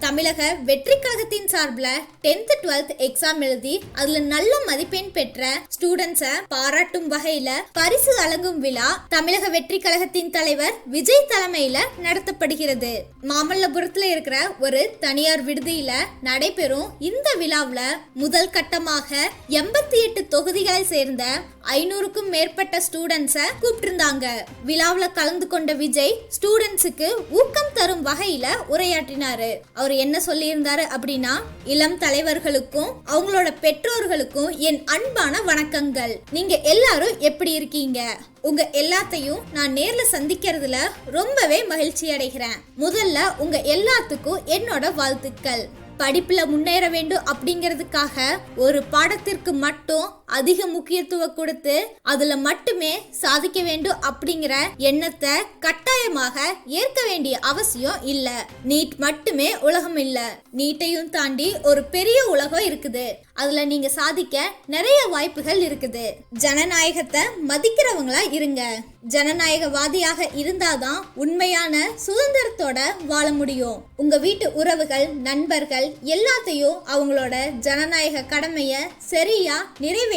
தமிழக வெற்றி கழகத்தின் சார்பில் டென்த் டுவெல்த் எக்ஸாம் எழுதி அதுல நல்ல மதிப்பெண் பெற்ற ஸ்டூடெண்ட்ஸை பாராட்டும் வகையில பரிசு வழங்கும் விழா தமிழக வெற்றி கழகத்தின் தலைவர் விஜய் தலைமையில நடத்தப்படுகிறது. மாமல்லபுரத்துல இருக்கிற ஒரு தனியார் விடுதியில நடைபெறும் இந்த விழாவில் முதல் கட்டமாக எண்பத்தி எட்டு தொகுதிகளை சேர்ந்த ஐநூறுக்கும் மேற்பட்ட ஸ்டூடெண்ட்ஸை கூப்பிட்டிருந்தாங்க. விழாவில் கலந்து கொண்ட விஜய் ஸ்டூடெண்ட்ஸுக்கு ஊக்கம் தரும் வகையில உரையாற்றினாரு. அவர் அவர் என்ன சொல்லியிருந்தாரு அப்படின்னா இளம் தலைவர்களுக்கும் அவங்களோட பெற்றோர்களுக்கும் என் அன்பான வணக்கங்கள். நீங்க எல்லாரும் எப்படி இருக்கீங்க? உங்க எல்லாத்தையும் நான் நேர்ல சந்திக்கிறதுல ரொம்பவே மகிழ்ச்சி அடைகிறேன். முதல்ல உங்க எல்லாத்துக்கும் என்னோட வாழ்த்துக்கள். படிப்புல முன்னேற வேண்டும் அப்படிங்கிறதுக்காக ஒரு பாடத்திற்கு மட்டும் அதிக முக்கியத்துவம் கொடுத்து அதுல மட்டுமே சாதிக்க வேண்டும் அப்படிங்கிற எண்ணத்தை கட்டாயமாக ஏற்க வேண்டிய அவசியம் இல்ல. நீட் மட்டுமே உலகம் இல்ல. நீட்டையும் தாண்டி ஒரு பெரிய உலகம் இருக்குது. அதுல நீங்க சாதிக்க நிறைய வாய்ப்புகள் இருக்குது. ஜனநாயகத்தை மதிக்கிறவங்களா இருங்க. ஜனநாயகவாதியாக இருந்தாதான் உண்மையான சுதந்திரத்தோட வாழ முடியும். உங்க வீட்டு உறவுகள் நண்பர்கள் எல்லாத்தையும் அவங்களோட ஜனநாயக கடமைய சரியா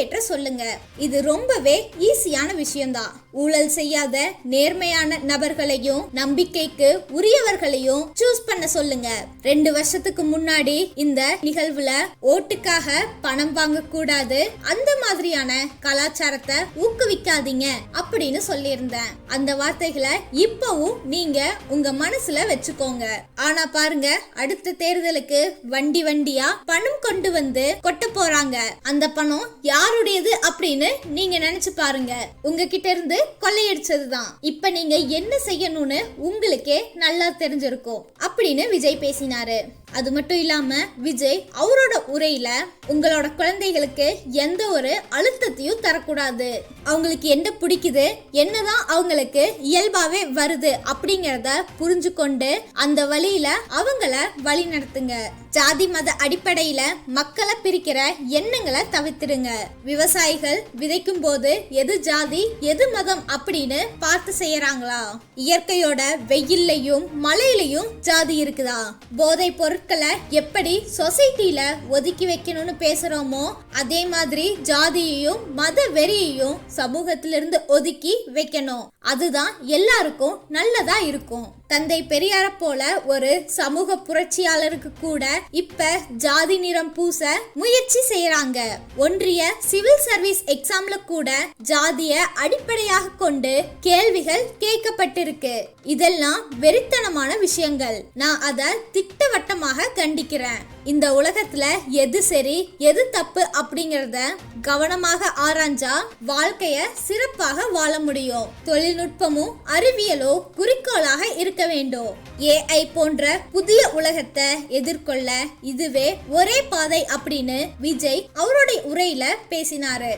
நிறைவேற்ற சொல்லுங்க. இது ரொம்பவே ஈஸியான விஷயம்தான் ஊழல் செய்யாத நேர்மையான நபர்களையும் நம்பிக்கைக்கு உரியவர்களையும் சூஸ் பண்ண சொல்லுங்க. ரெண்டு வருஷத்துக்கு முன்னாடி இந்த நிகழ்வுல ஓட்டுக்காக பணம் வாங்க கூடாது அந்த மாதிரியான கலாச்சாரத்தை ஊக்குவிக்காதீங்க அப்படின்னு சொல்லியிருந்தேன். அந்த வார்த்தைகளை இப்பவும் நீங்க உங்க மனசுல வச்சுக்கோங்க. ஆனா பாருங்க அடுத்த தேர்தலுக்கு வண்டி வண்டியா பணம் கொண்டு வந்து கொட்ட போறாங்க. அந்த பணம் யார் யாருடையது அப்படின்னு நீங்க நினைச்சு பாருங்க. உங்ககிட்ட இருந்து கொள்ளையடிச்சதுதான். இப்ப நீங்க என்ன செய்யணும்னு உங்களுக்கே நல்லா தெரிஞ்சிருக்கும் அப்படின்னு விஜய் பேசினாரு. அது மட்டும் இல்லாம விஜய் அவரோட உரையில உங்களோட குழந்தைகளுக்கு எந்த ஒரு அழுத்தத்தையும் தரக்கூடாது. அவங்களுக்கு என்ன பிடிக்குது என்னதான் அவங்களுக்கு இயல்பாவே வருது அப்படிங்கறத புரிஞ்சு கொண்டு அந்த வழியில அவங்கள வழி நடத்துங்க ஜாதி மத அடிப்படையில மக்களை பிரிக்கிற எண்ணங்களை தவிர்த்துடுங்க. விவசாயிகள் விதைக்கும் போது எது ஜாதி எது மதம் அப்படின்னு பார்த்து செய்யறாங்களா? இயற்கையோட வெயில்லையும் மழையிலையும் ஜாதி இருக்குதா? போதை பொருட்களை எப்படி சொசைட்டில ஒதுக்கி வைக்கணும்னு பேசுறோமோ அதே மாதிரி ஜாதியையும் மத வெறியையும் சமூகத்திலிருந்து ஒதுக்கி வைக்கணும். அதுதான் எல்லாருக்கும் நல்லதா இருக்கும். தந்தை பெரியார போல ஒரு சமூக புரட்சியாளருக்கு கூட இப்ப ஜாதி நிறம் பூச முயற்சி செய்யறாங்க ஒன்றிய சிவில் சர்வீஸ் எக்ஸாம்ல கூட ஜாதிய அடிப்படையாக கொண்டு கேள்விகள் கேட்கப்பட்டிருக்கு. இதெல்லாம் வெறித்தனமான விஷயங்கள். நான் அதை திட்டவட்டமாக கண்டிக்கிறேன். இந்த உலகத்துல எது சரி எது தப்பு அப்படிங்கறத கவனமாக ஆராய்ஞ்சா வாழ்க்கைய சிறப்பாக வாழ முடியும். தொழில்நுட்பமும் அறிவியலோ குறிக்கோளாக இருக்க வேண்டும். ஏஐ போன்ற புதிய உலகத்தை எதிர்கொள்ள இதுவே ஒரே பாதை அப்படின்னு விஜய் அவருடைய உரையில பேசினாரு.